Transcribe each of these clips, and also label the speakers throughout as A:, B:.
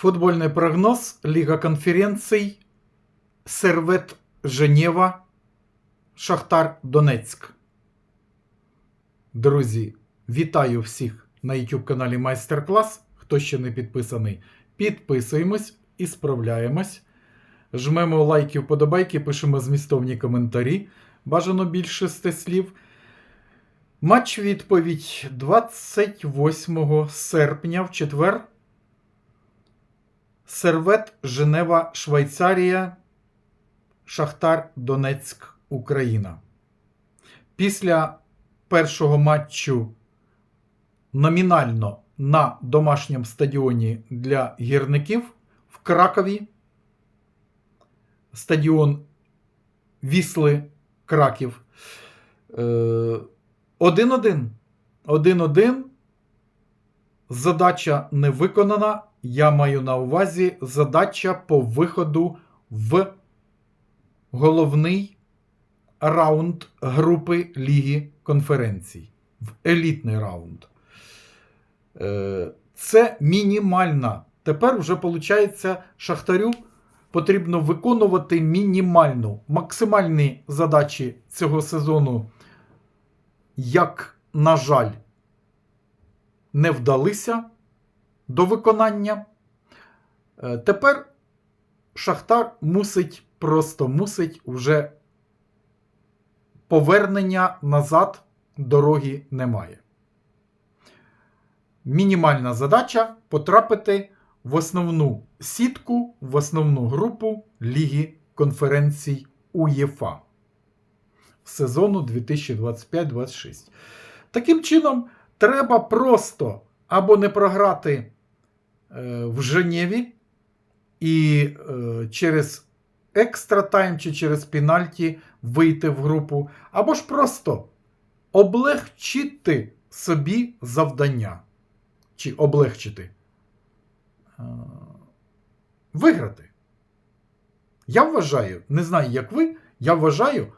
A: Футбольний прогноз Ліга конференцій Сервет Женєва Шахтар Донецьк. Друзі, вітаю всіх на YouTube каналі Майстер Клас. Хто ще не підписаний, підписуємось і справляємось. Жмемо лайки, вподобайки, пишемо змістовні коментарі. Бажано більше шести слів. Матч відповідь 28 серпня в четвер. Сервет Женева, Швейцарія, Шахтар Донецьк, Україна. Після першого матчу номінально на домашньому стадіоні для гірників в Кракові. Стадіон Вісли Краків. Е, 1-1. 1-1. Задача не виконана. Я маю на увазі задача по виходу в головний раунд групи Ліги конференцій. В елітний раунд. Е, Це мінімальна. Тепер вже, виходить, Шахтарю потрібно виконувати мінімальну, максимальні задачі цього сезону, як, на жаль, не вдалися до виконання. Е, Тепер Шахтар мусить, просто мусить вже повернення назад дороги немає. Мінімальна задача потрапити в основну сітку, в основну групу Ліги конференцій УЄФА сезону 2025-26. Таким чином, треба просто або не програти е, в Женєві і е, через екстра тайм чи через пенальті вийти в групу, або ж просто облегчити собі завдання. Чи облегчити. Е, Виграти. Я вважаю, не знаю, як ви, я вважаю,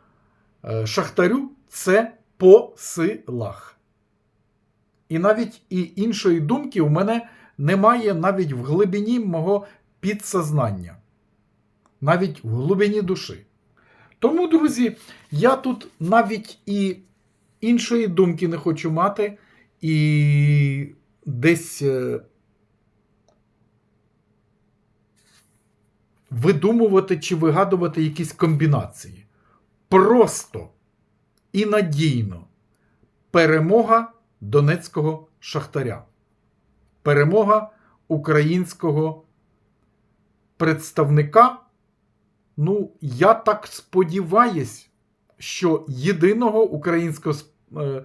A: Шахтарю це по силах. І навіть і іншої думки у мене немає навіть в глибині мого підсознання, навіть в глибині душі. Тому, друзі, я тут навіть і іншої думки не хочу мати, і десь е, видумувати чи вигадувати якісь комбінації. Просто і надійно перемога донецького шахтаря, перемога українського представника. Ну, я так сподіваюсь, що єдиного українського е, е,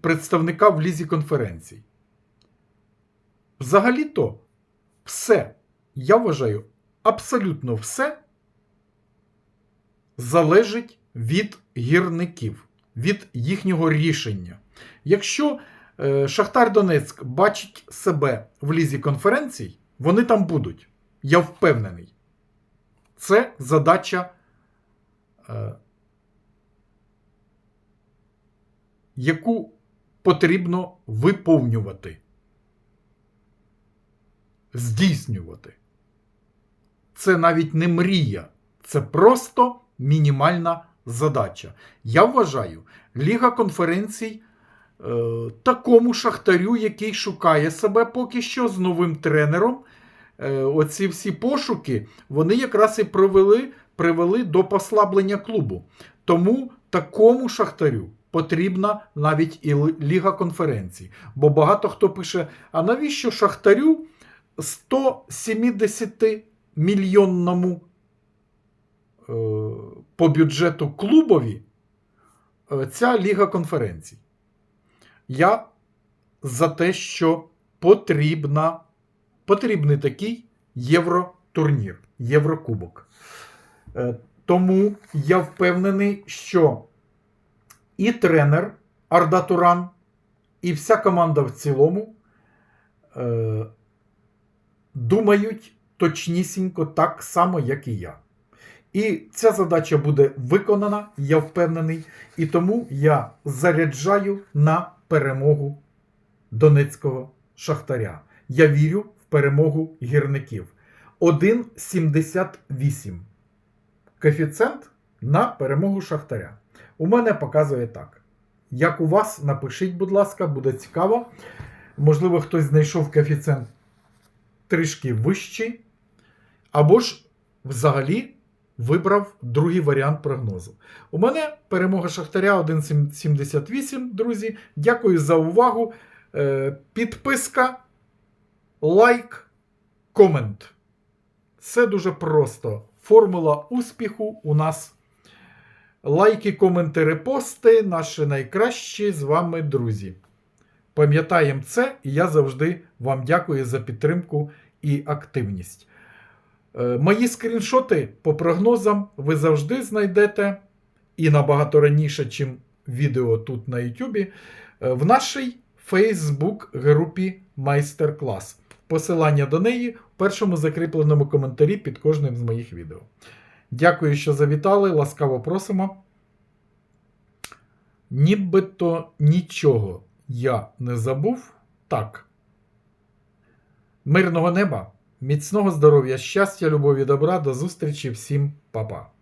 A: представника в лізі конференцій. Взагалі-то все, я вважаю, абсолютно все залежить від гірників, від їхнього рішення. Якщо е, Шахтар Донецьк бачить себе в лізі конференцій, вони там будуть. Я впевнений. Це задача, е, яку потрібно виповнювати, здійснювати. Це навіть не мрія, це просто мінімальна задача. Я вважаю, Ліга конференцій такому шахтарю, який шукає себе поки що з новим тренером. Е, оці всі пошуки, вони якраз і привели, привели до послаблення клубу. Тому такому шахтарю потрібна навіть і Ліга конференцій. Бо багато хто пише: а навіщо шахтарю 170 мільйонному е, по бюджету клубові е, ця Ліга конференцій? Я за те, що потрібна потрібний такий євротурнір, Єврокубок. Е, тому я впевнений, що і тренер Арда Туран, і вся команда в цілому е, думають точнісінько так само, як і я. І ця задача буде виконана, я впевнений, і тому я заряджаю на перемогу Донецького Шахтаря. Я вірю в перемогу гірників. 1,78. Коефіцієнт на перемогу Шахтаря. У мене показує так. Як у вас, напишіть, будь ласка, буде цікаво. Можливо, хтось знайшов коефіцієнт трішки вищий. Або ж взагалі вибрав другий варіант прогнозу. У мене перемога Шахтаря 1,78, друзі. Дякую за увагу. Е, Підписка, лайк, комент. Все дуже просто. Формула успіху у нас. Лайки, коменти, репости наші найкращі з вами друзі. Пам'ятаємо це, і я завжди вам дякую за підтримку і активність. Е, Мої скріншоти по прогнозам ви завжди знайдете і набагато раніше, чим відео тут на YouTube, е, в нашій Facebook групі Майстер-клас. Посилання до неї в першому закріпленому коментарі під кожним з моїх відео. Дякую, що завітали. Ласкаво просимо. Нібито нічого я не забув. Так. Мирного неба, міцного здоров'я, щастя, любові, добра. До зустрічі всім, па-па.